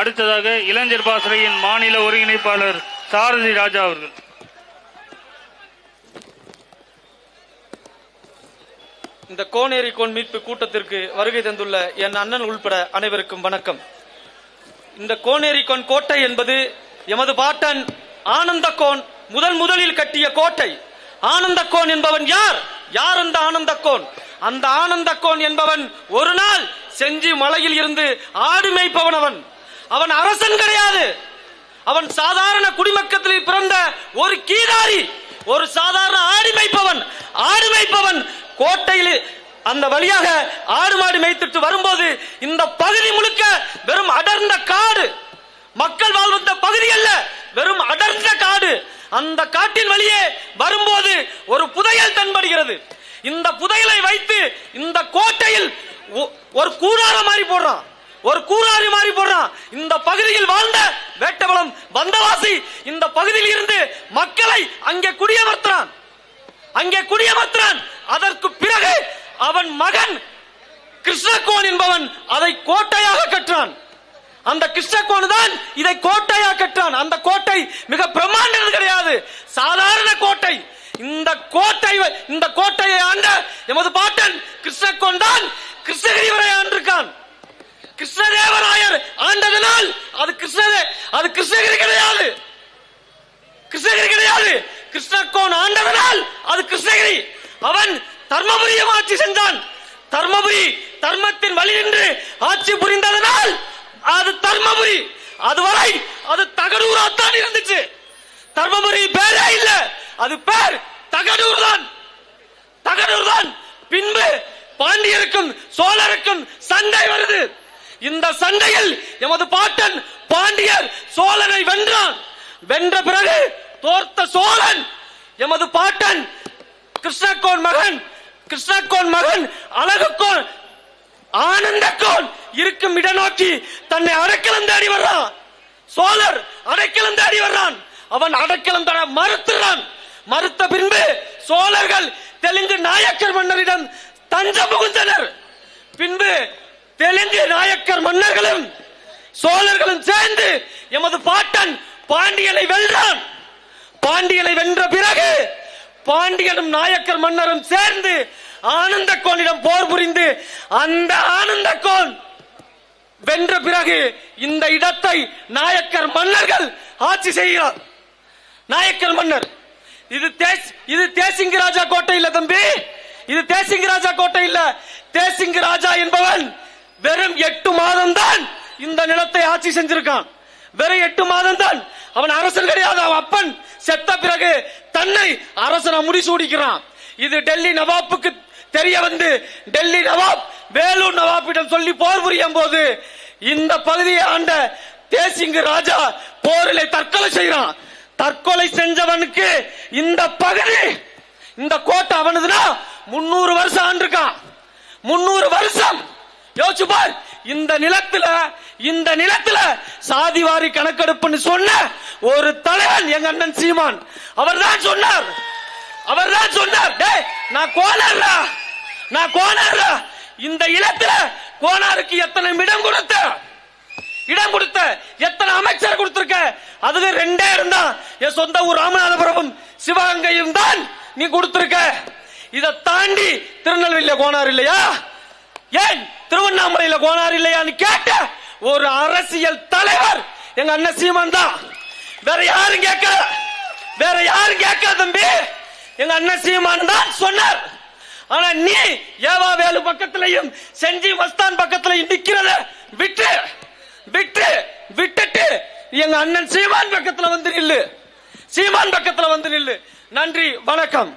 அடுத்ததாக இளைஞர் பாசறையின் மாநில ஒருங்கிணைப்பாளர் சாரதி ராஜா அவர்கள். இந்த கோனேரி கோன் மீட்பு கூட்டத்திற்கு வருகை தந்துள்ள என் அண்ணன் உள்பட அனைவருக்கும் வணக்கம். இந்த கோனேரி கோன் கோட்டை என்பது எமது பாட்டன் ஆனந்தக்கோன் முதன் முதலில் கட்டிய கோட்டை. ஆனந்தக்கோன் என்பவன் யார்? யார் அந்த ஆனந்தக்கோன் அந்த ஆனந்தக்கோன் என்பவன் ஒரு நாள் செஞ்சி மலையில் இருந்து ஆடு மேய்ப்பவன் அவன். அவன் அரசன் கிடையாது. அவன் சாதாரண குடிமக்கத்தில் பிறந்த ஒரு கீதாரி ஒரு சாதாரண ஆடு மேய்ப்பவன் ஆடு மேய்ப்பவன் கோட்டையில் அந்த வழியாக ஆடு மாடு மேய்த்துட்டு வரும்போது இந்த பகுதி முழுக்க வெறும் அடர்ந்த காடு. மக்கள் வாழ்வந்த பகுதி அல்ல வெறும் அடர்ந்த காடு. அந்த காட்டின் வழியே வரும்போது ஒரு புதையல் தென்படுகிறது. இந்த புதையலை வைத்து இந்த கோட்டையில் ஒ- ஒரு கூடார மாதிரி போடுறான். ஒரு கூறாரி மாதிரி போடுறான். இந்த பகுதியில் வாழ்ந்த வேட்டவளம் வந்தவாசி இந்த பகுதியில் இருந்து மக்களை அங்கே குடியமர்த்தான் அங்கே குடியமர்த்தான் அதற்கு பிறகு அவன் மகன் கிருஷ்ணகோன் என்பவன் அதை கோட்டையாக கற்றான் அந்த கிருஷ்ணகோன் தான் இதை கோட்டையாக கற்றான் அந்த கோட்டை மிக பிரம்மாண்டது கிடையாது. சாதாரண கோட்டை. இந்த கோட்டை இந்த கோட்டை ஆண்ட எமது பாட்டன் கிருஷ்ணகோன் தான் கிருஷ்ணகிரி வரை ஆண்டிருக்கான் கிருஷ்ணதேவராயர் ஆண்டதனால் அது கிருஷ்ணதே அது கிருஷ்ணகிரி கிடையாது. கிருஷ்ணகிரி கிடையாது. கிருஷ்ணகோன் ஆண்டவனால் அது கிருஷ்ணகிரி. அவன் தர்மபுரியும் ஆட்சி சென்றான். தர்மபுரி தர்மத்தின் வழி நின்று ஆட்சி புரிந்ததனால் அது தர்மபுரி. அதுவரை அது தகடூராத்தான் இருந்துச்சு. தர்மபுரி பேரே இல்ல. அது பேர் தகடூர் தான் தகடூர் தான் பின்பு பாண்டியருக்கும் சோழருக்கும் சண்டை வருது. இந்த சண்டையில் எமது பாட்டன் பாண்டியர் சோழனை வென்றான். வென்ற பிறகு தோர்த்த சோழன் எமது பாட்டன் கிருஷ்ணகோன் மகன் கிருஷ்ணகோன் மகன் அழகுக்கோன் ஆனந்தக்கோன் இருக்கும் இட நோக்கி தன்னை அடைக்கலம் தேடி வர்றான். சோழர் அடைக்கலம் தேடி வர்றான். அவன் அடைக்கலம் தர மறுத்துறான். மறுத்த பின்பு சோழர்கள் தெலுங்கு நாயக்கர் மன்னரிடம் தஞ்சம் புகுந்தனர். பின்பு தெலுங்கு நாயக்கர் மன்னர்களும் சோழர்களும் சேர்ந்து எமது பாட்டன் பாண்டியனை வென்றான். பாண்டியனை வென்ற பிறகு பாண்டியனும் நாயக்கர் மன்னரும் சேர்ந்து ஆனந்தக்கோனிடம் போர் புரிந்து அந்த ஆனந்தக்கோன் வென்ற பிறகு இந்த இடத்தை நாயக்கர் மன்னர்கள் ஆட்சி செய்கிறார். நாயக்கர் மன்னர் இது தேஸ் இது தேசிங்க ராஜா கோட்டை இல்ல தம்பி இது தேசிங்க ராஜா கோட்டை இல்ல தேசிங்க ராஜா என்பவன் வெறும் எட்டு மாதம் தான் இந்த நிலத்தை ஆட்சி செஞ்சிருக்கான். வெறும் எட்டு மாதம் தான் அவன் அரசன் கிடையாது அவன் அப்பன். செத்த பிறகு தன்னை அரசனை முடிசூடிக்கிறான். இது டெல்லி நவாப்புக்கு தெரிய வந்து டெல்லி நவாப் வேலூர் நவாப்பிடம் சொல்லி போர் புரியும் போது இந்த பகுதியை ஆண்ட தேசிங்கு ராஜா போரிலே தற்கொலை செய்கிறான். தற்கொலை செஞ்சவனுக்கு இந்த பகுதி இந்த கோட்டை அவனதுன்னா முன்னூறு வருஷம் ஆண்டிருக்கான். முன்னூறு வருஷம். யோசிச்சு பார் இந்த நிலத்துல இந்த நிலத்துல சாதிவாரி கணக்கெடுப்புன்னு சொன்ன ஒரு தலைவன் எங்க அண்ணன் சீமான். அவர் தான் சொன்னார். அவர் தான் சொன்னார் டேய் நான் கோனார்ரா நான் கோனார்ரா இந்த இடத்துல கோனாருக்கு எத்தனை இடம் கொடுத்த? இடம் கொடுத்த எத்தனை அமைச்சர் கொடுத்திருக்க? அதுக்கு ரெண்டே இருந்தா என் சொந்த ஊர் ராமநாதபுரமும் சிவகங்கையும் தான் நீ கொடுத்திருக்க. இதை தாண்டி திருநெல்வேலியில கோனார் இல்லையா? ஏன்? திருவண்ணாமலையில கோனார் இல்லையான்னு கேட்ட ஒரு அரசியல் தலைவர் எங்க அண்ணன் சீமான் தான். வேற யாரும் கேட்கல. வேற யாரும் கேட்கல தம்பி. எங்க அண்ணன் சீமான் தான் சொன்னார். ஆனா நீ ஏவா வேலு பக்கத்திலையும் செஞ்சி மஸ்தான் பக்கத்திலையும் நிக்கிறத விட்டு விட்டு விட்டுட்டு எங்க அண்ணன் சீமான் பக்கத்துல வந்து நில்லு. சீமான் பக்கத்துல வந்து நில்லு. நன்றி வணக்கம்.